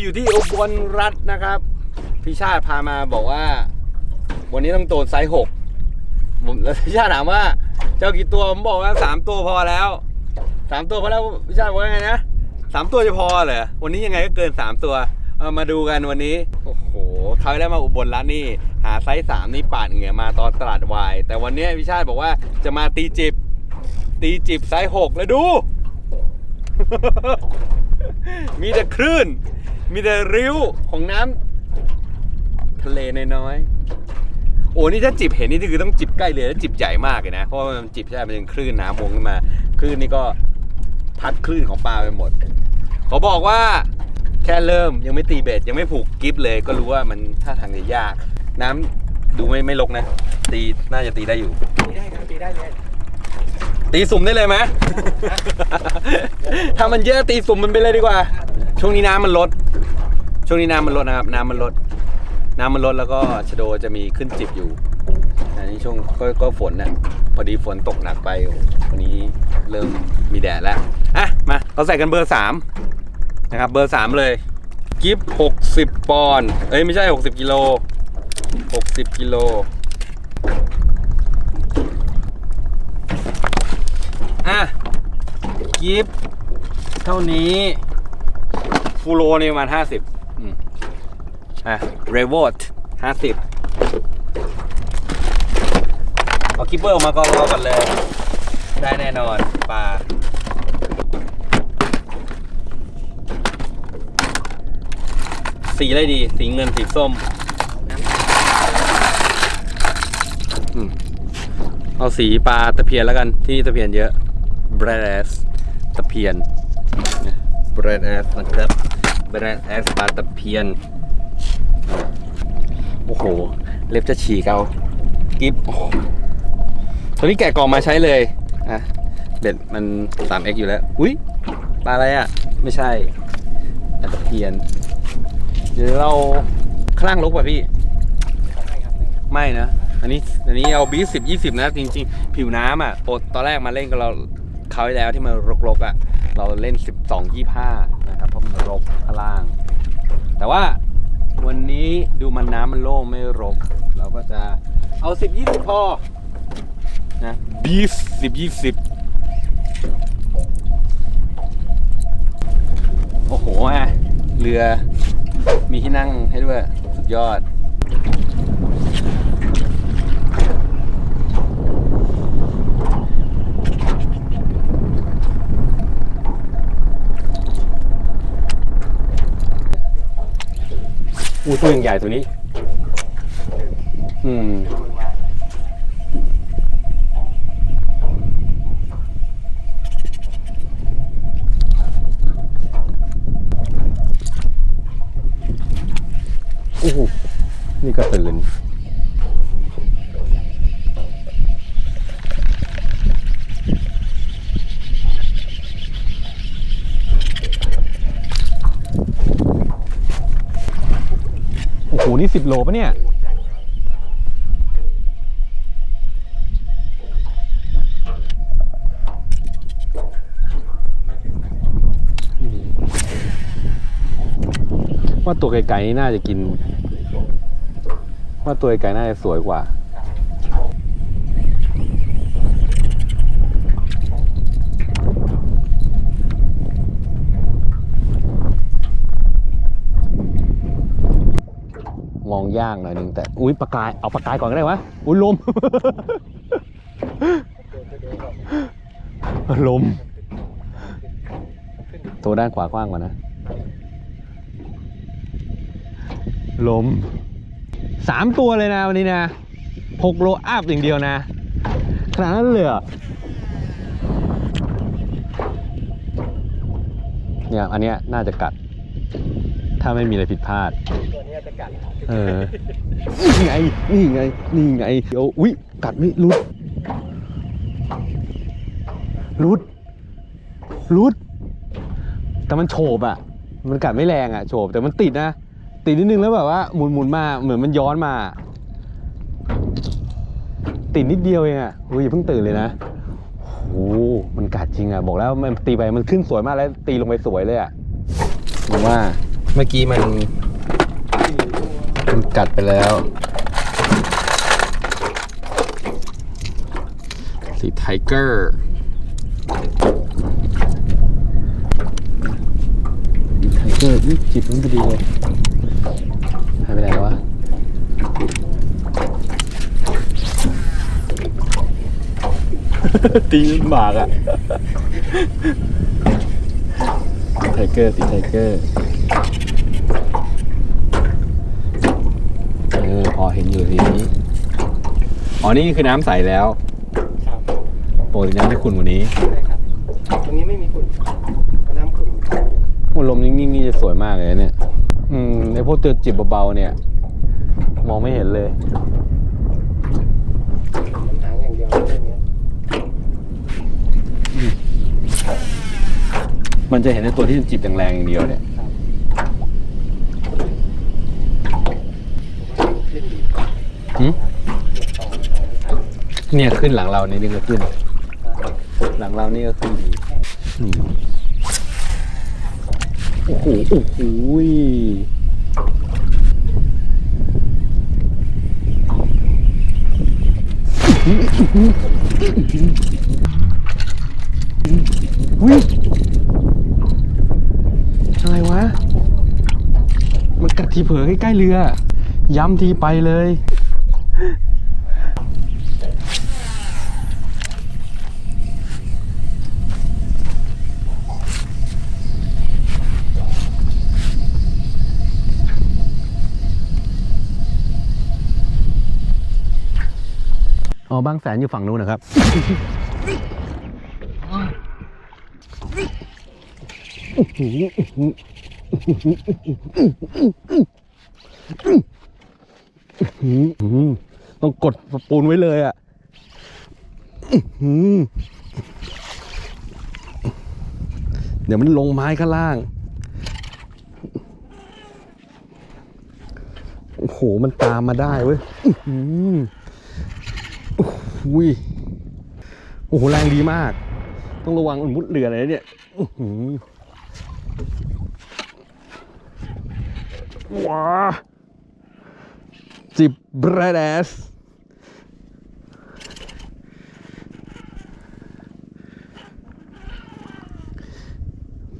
อยู่ที่อุบลรัฐนะครับ พี่ชาติพามาบอกว่า วันนี้ต้องโตนไซส์หกผมแล้วพี่ชาติถามว่า เจ้ากี่ตัวผมบอกว่าสามตัวพอแล้วสามตัวพอแล้วพี่ชาติบอกว่าไงนะสามตัวจะพอเหรอวันนี้ยังไงก็เกินสามตัวเอามาดูกันวันนี้โอ้โหเขาวที่แล้มาอุบลรัฐนี่ หาไซส์สามนี่ปาดเหงื่อมาตอนตลาดวาย แต่วันนี้พี่ชาติบอกว่าจะมาตีจิบ ตีจิบไซส์หกแล้วดู มีแต่คลื่น มีแต่ริ้วของน้ำทะเลน้อยๆโอ้นี่ถ้าจิบเห็นนี่คือต้องจิบใกล้เรือแล้วจิบใหญ่มากเลยนะ เพราะว่ามันจิบใช่ไหมมันเป็นคลื่นน้ำวงขึ้นมาคลื่นนี่ก็พัดคลื่นของปลาไปหมดเขาบอกว่าแค่เริ่มยังไม่ตีเบ็ดยังไม่ผูกกิฟเลย ก็รู้ว่ามันท่าทางจะยาก น้ำดูไม่ไม่ลกนะ ตีน่าจะตีได้อยู่ตีได้ครับตีได้เลยตีสุ่มได้เลยไหมถ้ามันเยอะตีสุ่มมันไปเลยดีกว่า ช่วงนี้น้ำมันลด ช่วงนี้น้ำมันลดนะครับ น้ำมันลด น้ำมันลดแล้วก็ชะโดจะมีขึ้นจิบอยู่อันนี้ช่วงก็ก็ฝนน่ะพอดีฝนตกหนักไปวันนี้เริ่มมีแดดแล้วอะมาเราใส่กันเบอร์สามนะครับเบอร์สามเลยกิฟหกสิบปอนด์เอ้ยไม่ใช่หกสิบกิโลหกสิบกิโลอะกิฟเท่านี้ ฟูโรเนี่ยประมาณห้าสิบอะเรโวตห้าสิบเอากิปเปอร์ออกมาก็รอกันเลย ได้แน่นอนปลาสีอะไรดี สีเงินสีส้มอืมเอาสีปลาตะเพียนแล้วกันที่ตะเพียนเยอะ b r a d ass ตะเพียน b r a d ass นะครับ b r a d ass ปลาตะเพียน โอ้โห เล็บจะฉีกเอากิฟโอ้โหตัวนี้แกะกล่องมาใช้เลยอะเบ็ดมัน 3x อยู่แล้ว อุ้ยปลาอะไรอะ ไม่ใช่ปลาตะเพียน เดี๋ยวเราข้างล่งลกป่ะพี่ ไม่นะ อันนี้ อันนี้เอาบีสิบยี่สิบนะ จริง ๆ ผิวน้ำอะโอตอนแรกมาเล่นกับเราคราวที่แล้วที่มันรกๆอะ เราเล่นสิบสองยี่ห้านะครับ เพราะมันรกข้างล่าง แต่ว่าวันนี้ดูมันน้ำมันโล่งไม่รก เราก็จะเอาสิบยี่สิบพอ นะบีสิบยี่สิบโอ้โหอะเรือมีที่นั่งให้ด้วย สุดยอด อู้ตัวยังใหญ่ตัวนี้ อืม นี่สิบโลปะเนี่ย ว่าตัวไกลๆนี่น่าจะกิน ว่าตัวไกลๆน่าจะสวยกว่า ยากหน่อยหนึงแต่อุ้ยปลากายเอาปลากายก่อนก็ได้วะอุ้ยลม ลม ตัวด้านขวากว้างกว่านะ ลมสามตัวเลยนะวันนี้นะหกโลอัพอย่างเดียวนะขนาดนั้นเลยเหรอเนี่ยอันเนี้ยน่าจะกัด ถ้าไม่มีอะไรผิดพลาด กัดเออ นี่ไง นี่ไง นี่ไง เดี๋ยว อุ้ยกัดไม่รุดรุดรุด แต่มันโฉบอะ มันกัดไม่แรงอะโฉบแต่มันติดนะ ติดนิดนึงแล้วแบบว่าหมุนหมุนมา เหมือนมันย้อนมา ติดนิดเดียวเองอะอุ้ยอย่าเพิ่งตื่นเลยนะโอ้โหมันกัดจริงอะ บอกแล้วมันตีไปมันขึ้นสวยมากแล้วตีลงไปสวยเลยอะผมว่า เมื่อกี้มัน มันกัดไปแล้ว สีไทเกอร์ไทเกอร์อุ๊ยจิบมันพอดีเลยหายไปไหนแล้ววะตีนหมากอะไทเกอร์สีไทเกอร์ เออพอเห็นอยู่ทีนี้ อ๋อ นี่คือน้ำใสแล้วครับปกติน้ำไม่ขุ่นกว่านี้ใช่ครับตรงนี้ไม่มีฝุ่นก็น้ำขุ่นโอ้ลมนิ่งๆนี่จะสวยมากเลยนะเนี่ย อืมไอพวกตัวจิบเบาๆเนี่ย มองไม่เห็นเลย น้ำหางอย่างเดียวเรื่องเนี้ยมันจะเห็นในตัวที่จิบแรงๆอย่างเดียวเนี่ย ขึ้นดี หืม เนี่ยขึ้นหลังเรานี่นี่ก็ขึ้น หลังเรานี่ก็ขึ้นดีอืมโอ้โหโอ้โหอุ้ยอะไรวะ มันกัดทีเผลอใกล้ๆเรือ ย้ำทีไปเลย อ๋อบางแสนอยู่ฝั่งนู้นนะครับ ต้องกดสปูนไว้เลยอะเดี๋ยวมันลงไม้ข้างล่าง โอ้โห มันตามมาได้เว้ย หุยโอ้โหแรงดีมาก ต้องระวังมันมุดเรือเลยนะเนี่ยว้าจิบเบรดส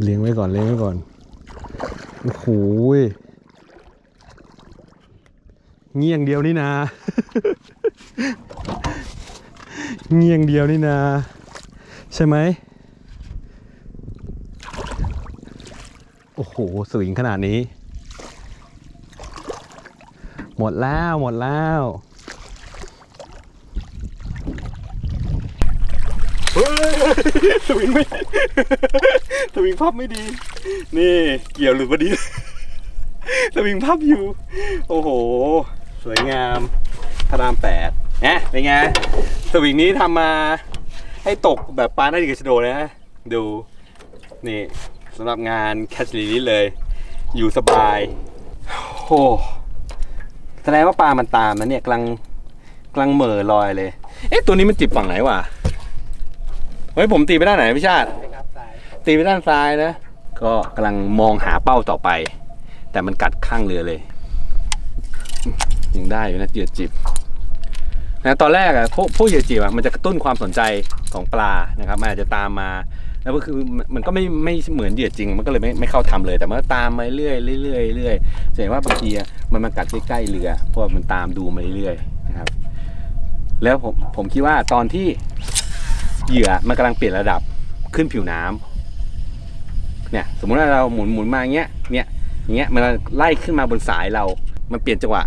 เลี้ยงไว้ก่อน เลี้ยงไว้ก่อน โอ้โหเงี้ยงเดียวนี่นา เงียงเดียวนี่นา ใช่ไหม โอ้โหสวิงขนาดนี้ หมดแล้วหมดแล้วสวิงไม่สวิงพับไม่ดี นี่เกี่ยวหรือพอดีสวิงพับอยู่ โอ้โห สวยงามพระรามแปดนะเป็นไง สวิงนี้ทำมาให้ตกแบบปลาหน้าดิกระชโดนะ ดู นี่สำหรับงานแคชลีนี้เลย อยู่สบายโอ้แสดงว่าปลามันตามนะเนี่ยกลังกลังเหม่อลอยเลย เอ๊ะ ตัวนี้มันจิบฝั่งไหนวะ เฮ้ย ผมตีไปด้านไหนพี่ชาติ ตีไปด้านซ้ายนะ ก็กำลังมองหาเป้าต่อไป แต่มันกัดข้างเรือเลย ยังได้อยู่นะเหยื่อจิบ นะตอนแรกอะพวกพวกเหยื่อจิบอะมันจะกระตุ้นความสนใจของปลานะครับมันอาจจะตามมาแล้วก็คือมันก็ไม่ไม่เหมือนเหยื่อจริง มันก็เลยไม่ไม่เข้าทำเลย แต่มันตามมาเรื่อยเรื่อยเรื่อยจะเห็นว่าบางทีมันมากัดใกล้ๆเรือเพราะมันตามดูมาเรื่อยนะครับ แล้วผมผมคิดว่าตอนที่เหยื่อมันกำลังเปลี่ยนระดับขึ้นผิวน้ำเนี่ยสมมุติว่าเราหมุนหมุนมาอย่างเงี้ยเนี่ยอย่างเงี้ยมันไล่ขึ้นมาบนสายเรา มันเปลี่ยนจังหวะ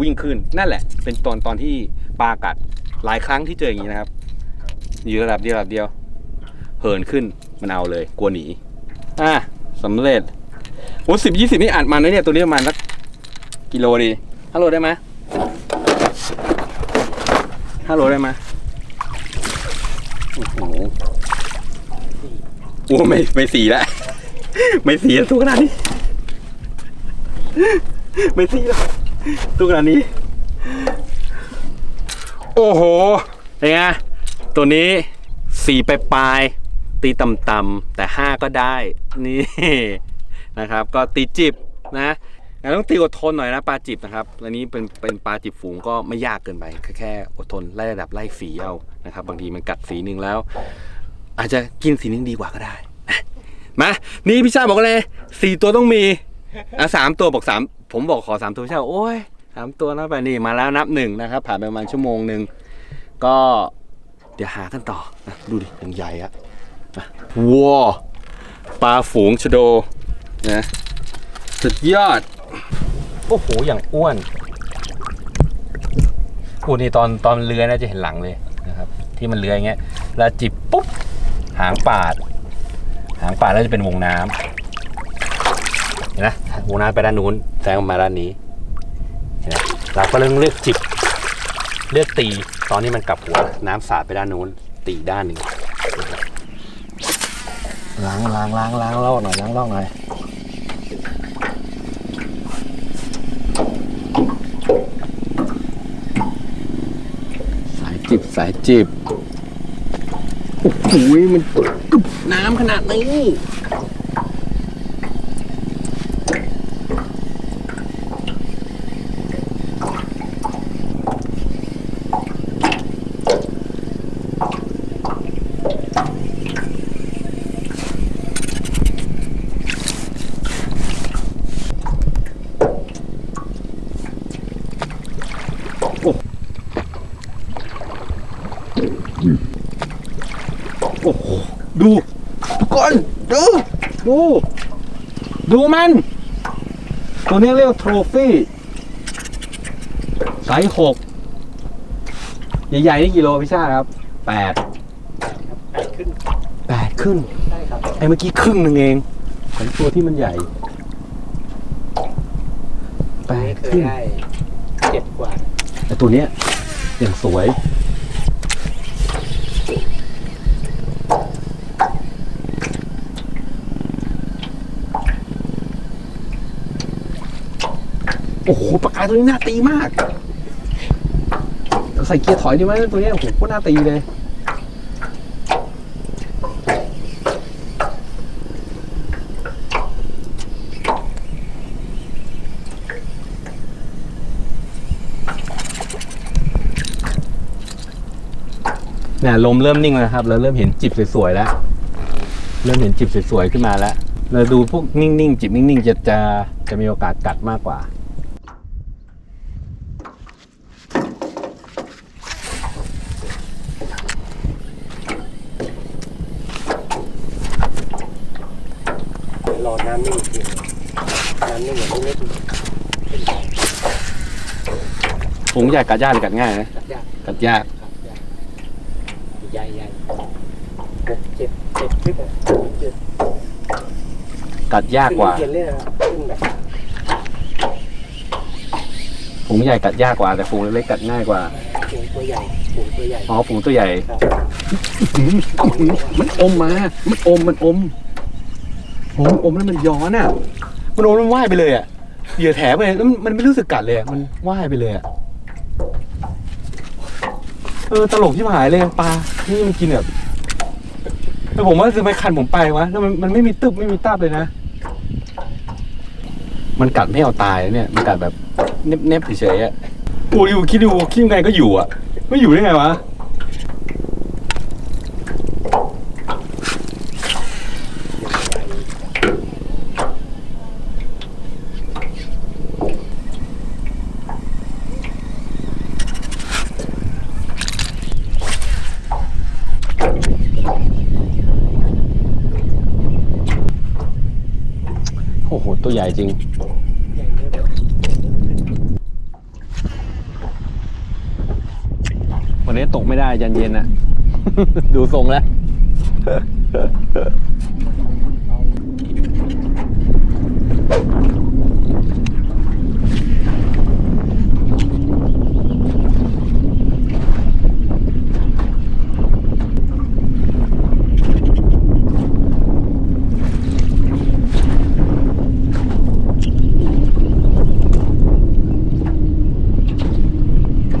วิ่งขึ้นนั่นแหละ เป็นตอนตอนที่ ปลากัด หลายครั้งที่เจออย่างนี้นะครับ อยู่ระดับเดียวระดับเดียว เหินขึ้นมันเอาเลย กลัวหนี อะสำเร็จโอ้สิบยี่สิบนี่อัดมันนะเนี่ยตัวนี้ประมาณสักกิโลดีฮัลโหลได้ไหมฮัลโหลได้ไหมโอ้โหโอ้ไม่ไม่สีแล้วไม่สีแล้วตัวขนาดนี้ ไม่สีแล้วตัวขนาดนี้ โอ้โหเป็นไงตัวนี้สี่ปลายตีต่ำๆแต่ห้าก็ได้ นี่นะครับ ก็ตีจิบนะต้องตีอดทนหน่อยนะปลาจิบนะครับอันนี้เป็นเป็นปลาจิบฝูงก็ไม่ยากเกินไปแค่แค่อดทนไล่ระดับไล่สีเอานะครับ บางทีมันกัดสีหนึ่งแล้ว อาจจะกินสีหนึงดีกว่าก็ได้มานี่พี่ชาบอกเลยสี่ตัวต้องมีอะสามตัวบอกสามผมบอกขอสามตัวพี่ชาโอ้ย สามตัวนะไปนี่มาแล้วนับหนึ่งนะครับ ผ่านไปประมาณชั่วโมงหนึ่งก็เดี๋ยวหากันต่อนะดูดิยังใหญ่อะว้าวปลาฝูงชโดนะสุดยอด โอ้โห อย่างอ้วนกูนี่ตอนตอนเลื้อยนะจะเห็นหลังเลยนะครับ ที่มันเลื้อยอย่างเงี้ยแล้วจิบปุ๊บ หางปาด หางปาดแล้วจะเป็นวงน้ำเห็นไหมวงน้ำไปด้านนู้นแซงมาด้านนี้ เราก็เลือกเลือกจิบเลือกตีตอนนี้มันกลับหัว น้ำสาดไปด้านนู้น ตีด้านหนึ่งล้างล้างล้างล้างลอกหน่อยล้างลอกหน่อยสายจิบสายจิบโอ้โหมันกึบน้ำขนาดนี้ โอ้โห ดูทุกคน ดู ดู ดูมัน ตัวนี้เรียกว่าโทรฟี่ไซส์หกใหญ่ๆนี่กี่โลพี่ชาติครับแปดแปดขึ้นแปดครึ่งได้ครับไอ้เมื่อกี้ครึ่งหนึ่งเองของตัวที่มันใหญ่แปนี่ดเคคยรึ่งได้เจ็ดกว่าแต่ตัวเนี้ยอย่างสวย โอ้โหปากกาตัวนี้น่าตีมาก ใส่เกียร์ถอยดีไหมตัวนี้โอ้โหโคตรน่าตีเลยนี่ยลมเริ่มนิ่งแล้วครับ เราเริ่มเห็นจิบสวยๆแล้ว เริ่มเห็นจิบสวยๆขึ้นมาแล้ว เราดูพวกนิ่งๆ จิบนิ่งๆ จะจะจะมีโอกาสกัดมากกว่า เดี๋ยว รอน้ำนิ่งจริงน้ำนิ่งอย่างนี้ไม่ถึงเป็นไงฝูงใหญ่กัดยากหรือกัดง่ายนะกัดยากกัดยากครับยากใหญ่ใหญ่หกเจ็ดเจ็ดขึ้นอะเจ็ดกัดยากกว่า ขึ้นเย็นเลยนะครับขึ้นแบบฝูงใหญ่กัดยากกว่า แต่ฝูงเล็กๆกัดง่ายกว่า ฝูงตัวใหญ่ฝูงตัวใหญ่ อ๋อฝูงตัวใหญ่ ครับ มันอมมา มันอม มันอม โอ้มันอมแล้วมันย้อนอะ มันอมแล้วมันว่ายไปเลยอะ เหยื่อแถไปแล้วมันมันไม่รู้สึกกัดเลยอะมันว่ายไปเลยอะ เออตลกที่หายเลยปลา นี่มันกินแบบแต่ผมว่าทำไมคันผมไปวะแล้วมันมันไม่มีตึบไม่มีตับเลยนะ มันกัดไม่เอาตายนะเนี่ย มันกัดแบบเน็บเน็บๆเฉยๆอะโอ้ยอยู่คิดดูคิดยังไงก็อยู่อะ ไม่อยู่ได้ไงวะ โอ้โห ตัวใหญ่ จริง วันนี้ตกไม่ได้ยันเย็นอะ ดูทรงแล้ว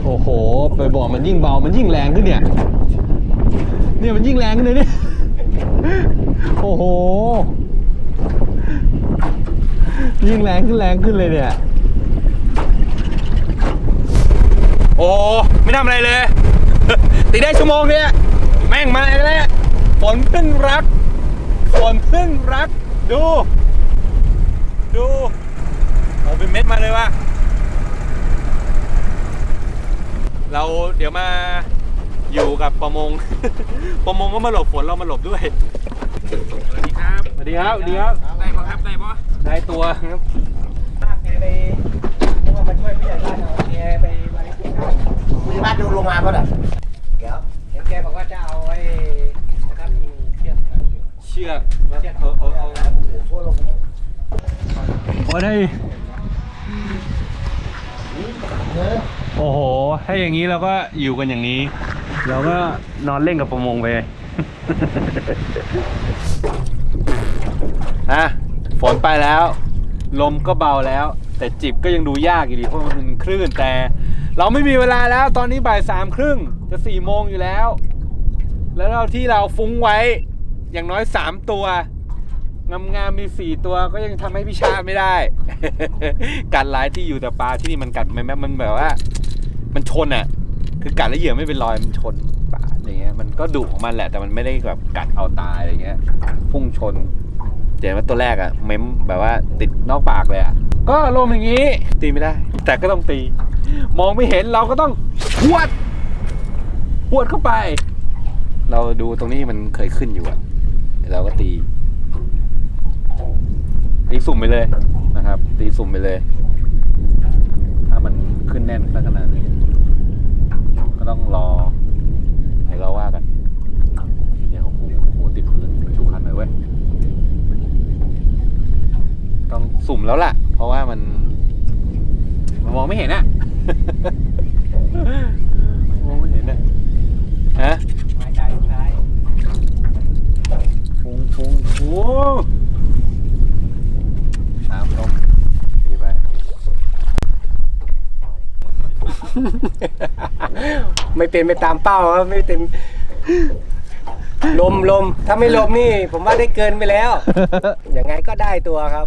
โอ้โห ไปบอก มันยิ่งเบา มันยิ่งแรงขึ้นเนี่ย เนี่ยมันยิ่งแรงขึ้นเลยเนี่ย โอ้โห ยิ่งแรงขึ้นแรงขึ้นเลยเนี่ย โอ้ไม่ทำอะไรเลย ตีได้ชั่วโมงเนี่ยแม่งมาแล้วฝนพึ่งรักฝนพึ่งรัก ดู ดูโอ้เป็นเม็ดมาเลยว่ะ เราเดี๋ยวมาอยู่กับประมง ประมงก็มาหลบฝนเรามาหลบด้วยสวัสดีครับสวัสดีครับสวัสดีครับได้ปะครับได้ปะได้ตัวครับถ้าแกไปนึกว่ามาช่วยผู้ใหญ่บ้านเอาแกไปไว้ที่ข้างผู้ใหญ่บ้านดูลงมาป่ะน่ะเดี๋ยวเห็นแกบอกว่าจะเอาไอ้นะครับมีเชือกกันอยู่เชือกเชือกเออเออเออโค้ลงมาโอ้ได้เออ โอ้โห ถ้าอย่างนี้เราก็อยู่กันอย่างนี้ เราก็นอนเล่นกับประมงไปอะฝนไปแล้ว ลมก็เบาแล้ว แต่จิบก็ยังดูยากอยู่ดีเพราะมันเป็นคลื่นแต่ เราไม่มีเวลาแล้วตอนนี้บ่ายสามครึ่งจะสี่โมงอยู่แล้ว แล้วเราที่เราฟุ้งไว้อย่างน้อยสามตัว งามๆมีสี่ตัวก็ยังทำให้พี่ชาไม่ได้กัดหลายที่อยู่แต่ปลาที่นี่มันกัดไม่แม้มันแบบว่า มันชนอะ คือกัดแล้วเหยื่อไม่เป็นรอยมันชนปลาอะไรเงี้ย มันก็ดุของมันแหละ แต่มันไม่ได้แบบกัดเอาตายอะไรเงี้ย พุ่งชนเจ๋ว่าตัวแรกอะเม้มแบบว่าติดนอกปากเลยอะก็ลมอย่างนี้ ตีไม่ได้ แต่ก็ต้องตี มองไม่เห็นเราก็ต้องพวดพวดเข้าไป เราดูตรงนี้มันเคยขึ้นอยู่อะเราก็ตี ตีสุ่มไปเลยนะครับ ตีสุ่มไปเลย ถ้ามันขึ้นแน่นขนาดนี้ ก็ต้องรอเดี๋ยวเราว่ากันเนี่ยโอ้โหโอ้โหติดพื้นชูคันเลยเว้ยต้องสุ่มแล้วล่ะ เพราะว่ามัน มันมองไม่เห็นอะ มองไม่เห็นอะฮะ หายใจใช้ ฟุ้งฟุ้งโอ้ตามลมดีไป ไม่ เป็นไปตามเป้าครับไม่เต็มลมลมถ้าไม่ลมนี่ ผมว่าได้เกินไปแล้วยังไงก็ได้ตัวครับ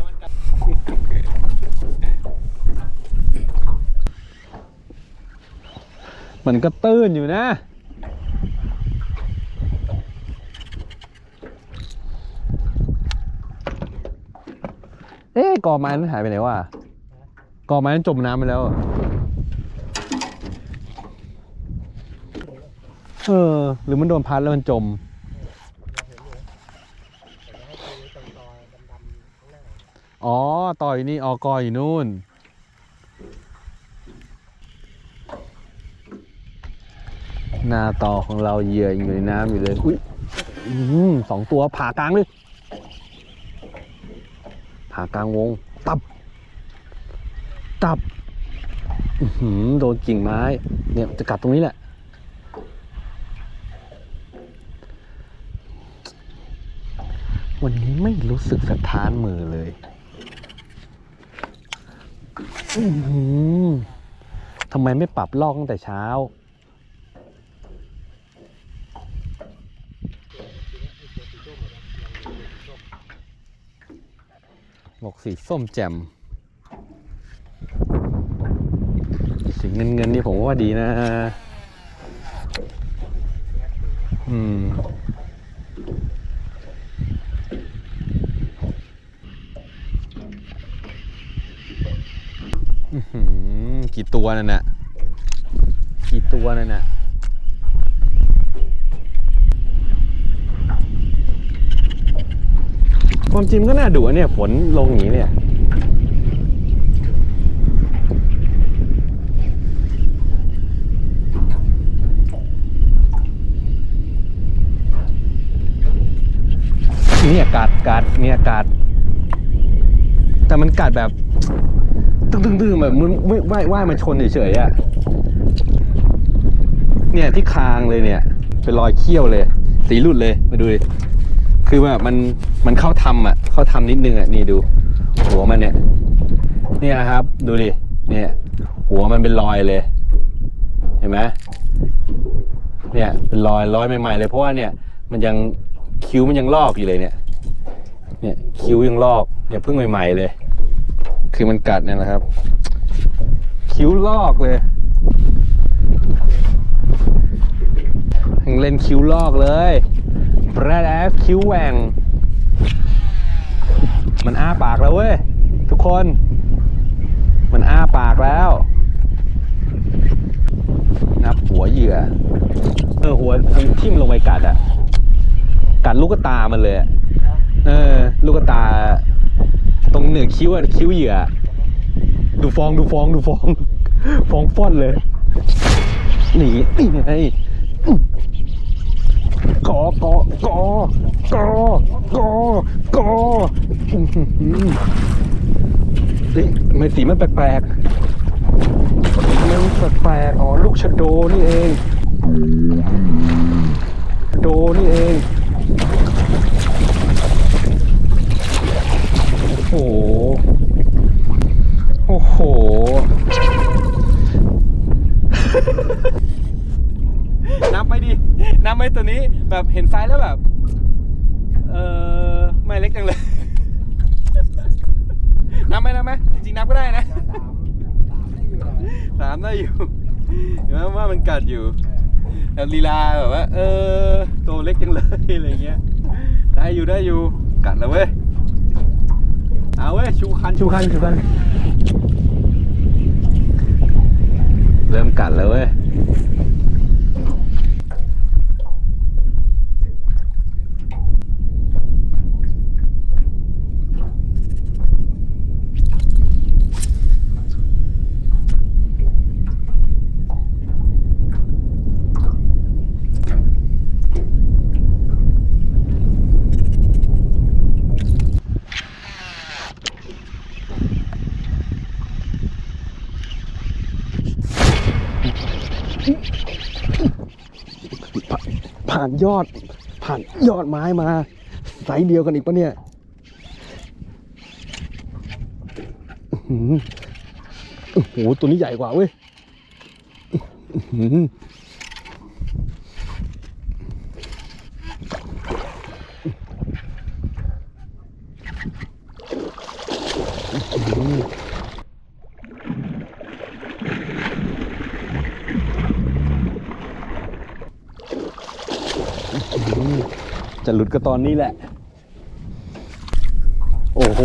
มันก็ตื้นอยู่นะ เอ๊ะกอไม้นั้นหายไปไหนวะกอไม้นั้นจมน้ำไปแล้วอะ เออ หรือมันโดนพัดแล้วมันจม อ๋อ ต่อยนี่ออกออยู่นู่น หน้าต่อของเราเหยื่อยังอยู่ในน้ำอยู่เลย อุ้ยอสองตัวผ่ากลางเลย ผ่ากลางวง ตับ ตับหือโดนกิ่งไม้ เนี่ยจะกัดตรงนี้แหละ วันนี้ ไม่รู้สึกสะท้านมือเลยอื้อหือทำไมไม่ปรับลอกตั้งแต่เช้า บอกสีส้มแจ่มสีเงินเงินนี่ผมว่าดีนะ อืม อื้อหือ กี่ตัวนั่นน่ะกี่ตัวนั่นน่ะความจริงก็น่าดุอะเนี่ยฝนลงอย่างนี้เนี่ยนี่อากาศกัดนี่อากาศแต่มันกัดแบบ ตึ้งตึ้งตึ้งแบบมันไม่ว่ายว่ายมาชนเฉยๆอะเนี่ยที่คางเลยเนี่ย เป็นรอยเขี้ยวเลย สีหลุดเลยมาดูดิคือแบบมันมันเข้าทำอะ เข้าทำนิดนึงอะนี่ดู หัวมันเนี่ย เนี่ยครับ ดูดิเนี่ย หัวมันเป็นรอยเลย เห็นไหมเนี่ยเป็นรอยรอยใหม่ๆเลยเพราะว่าเนี่ย มันยังคิ้วมันยังลอกอยู่เลยเนี่ย เนี่ยคิ้วยังลอกเนี่ยเพิ่งใหม่ๆเลย คือมันกัดเนี่ยนะครับ คิ้วลอกเลยยังเล่นคิ้วลอกเลยแบรดแอสคิ้วแหว่ง มันอ้าปากแล้วเว้ย ทุกคน มันอ้าปากแล้ว นับหัวเหยื่อ เออหัวมันทิ่มลงไปกัดอะกัดลูกตามันเลยอะเออ ลูกตา ตรงเหนือคิ้วอะคิ้วเหยื่อ ดูฟองดูฟองดูฟอง ฟองฟอดเลยหนีนี่ไงกอกอกอกอกอกออื้อหือเฮ้ยไม่สีมันแปลกๆมันแปลกๆอ๋อลูกชะโดนี่เอง โดนี่เอง โอ้โห โอ้โห นับไหมดิ นับไหมตัวนี้แบบเห็นไซส์แล้วแบบ เออไม่เล็กจังเลย นับไหมนับไหมจริงๆนับก็ได้นะสามสามได้อยู่นะสามได้อยู่เห็นไหมว่ามันกัดอยู่แบบลีลาแบบว่า เออ ตัวเล็กจังเลยอะไรเงี้ย ได้อยู่ได้อยู่กัดแล้วเว้ย เอาเว้ยชูคันชูคันชูคัน เริ่มกัดแล้วเว้ย ผ่านยอด ผ่านยอดไม้มา ไซส์เดียวกันอีกปะเนี่ยโอ้โหตัวนี้ใหญ่กว่าเว้ยอื้อ หลุดก็ตอนนี้แหละ โอ้โห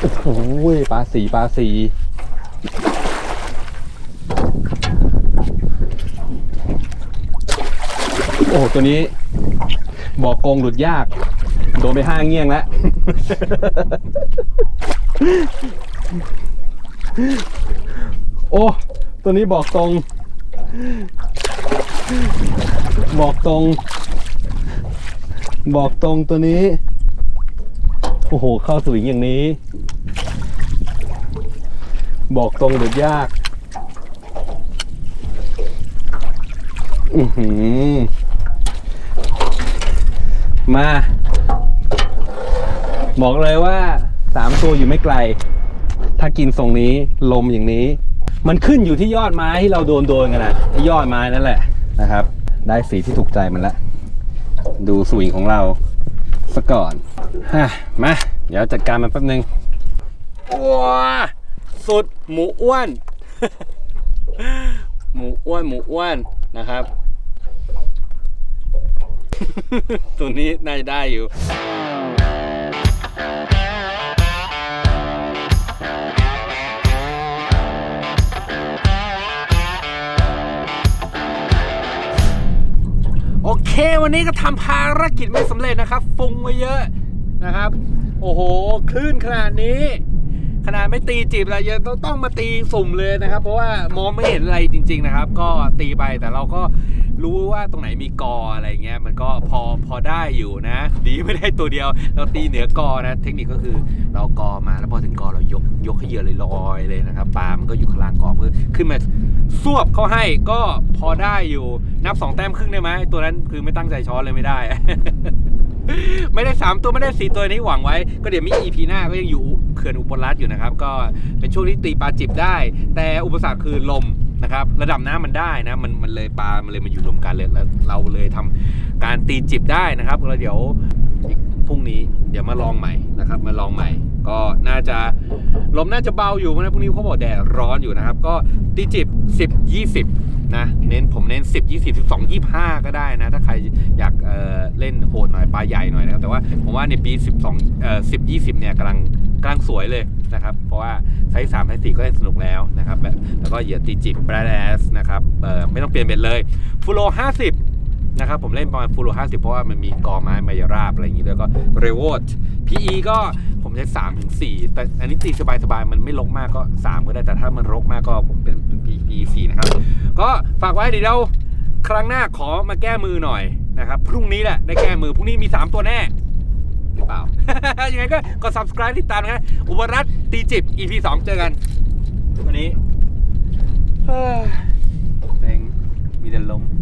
โอ้โหปลาสีปลาสีโอ้ ตัวนี้ บอกกงหลุดยาก โดนไปห้าเงี้ยงแล้ว โอ้ ตัวนี้บอกตรง บอกตรง บอกตรงตัวนี้ โอ้โห เข้าสวิงอย่างนี้ บอกตรงหลุดยาก อือหือ มา บอกเลยว่าสามตัวอยู่ไม่ไกล ถ้ากินทรงนี้ลมอย่างนี้ มันขึ้นอยู่ที่ยอดไม้ที่เราโดนโดนกันนะยอดไม้นั่นแหละ นะครับ ได้สีที่ถูกใจมันละดูสวิงของเราสะก่อนฮะมาเดี๋ยวจัดการมันแป๊บนึงว้าสุดหมูอ้วน หมูอ้วนหมูอ้วนนะครับ ตัวนี้น่าจะได้อยู่ โอเค วันนี้ก็ทำภารกิจไม่สำเร็จนะครับ ฟุงมาเยอะนะครับ โอ้โหคลื่นขนาดนี้ ขนาดไม่ตีจีบอะไรยังต้องต้องมาตีสุ่มเลยนะครับ เพราะว่ามองไม่เห็นอะไรจริง ๆนะครับ ก็ตีไปแต่เราก็ รู้ว่าตรงไหนมีกออะไรเงี้ยมันก็พอพอได้อยู่นะ ดีไม่ได้ตัวเดียว เราตีเหนือกอนะเทคนิคก็คือเรากอมาแล้วพอถึงกอเรายกยกให้เหยื่อเลยลอยเลยนะครับปลามันก็อยู่ข้างล่างกอเพื่อขึ้นมาสวบเข้าให้ก็พอได้อยู่นับสองแต้มครึ่งได้ไหมตัวนั้นคือไม่ตั้งใจช้อนเลยไม่ได้ ไม่ได้สามตัวไม่ได้สี่ตัวนี้หวังไว้ ก็เดี๋ยวมี EP หน้าก็ยังอยู่เขื่อนอุบลรัตน์อยู่นะครับ ก็เป็นช่วงที่ตีปลาจิบได้ แต่อุปสรรคคือลม นะครับ ระดับน้ำมันได้นะ มันมันเลยปลา มันเลยมาอยู่รวมกันเลยแล้วเราเลยทำการตีจิบได้นะครับแล้วเดี๋ยวอีกพรุ่งนี้เดี๋ยวมาลองใหม่นะครับ มาลองใหม่ ก็น่าจะลมน่าจะเบาอยู่นะพรุ่งนี้เขาบอกแดดร้อนอยู่นะครับ ก็ตีจิบ10 20นะเน้นผมเน้น 10 20 12 25 ก็ได้นะ ถ้าใครอยากเเล่นโหดหน่อยปลาใหญ่หน่อยนะครับแต่ว่าผมว่าในปี 12เอ่อ10 20 เนี่ยกำลังกำลังสวยเลยนะครับ เพราะว่าไซส์3ไซส์4ก็เล่นสนุกแล้วนะครับ แล้วก็เหยื่อตีจิบแบรดแอสนะครับเออไม่ต้องเปลี่ยนเบ็ดเลยฟูโร50 นะครับ ผมเล่นประมาณฟูโร50 เพราะว่ามันมีกอไม้มายาราบอะไรอย่างงี้ด้วยก็เรวอ PE ก็ผมใช้3ถึง4แต่อันนี้ตีสบายๆ มันไม่ลกมากก็ 3 ก็ได้แต่ถ้ามันรกมากก็ผมเป็นเป็น PE 4นะครับ ก็ฝากไว้เดี๋ยวเราครั้งหน้าขอมาแก้มือหน่อยนะครับ พรุ่งนี้แหละได้แก้มือพรุ่งนี้มี 3 ตัวแน่หรือเปล่า ยังไงก็กด subscribe ติดตามนะอุบลรัตน์ตีจิบ EP 2 เจอกัน วันนี้ thing, me the lump.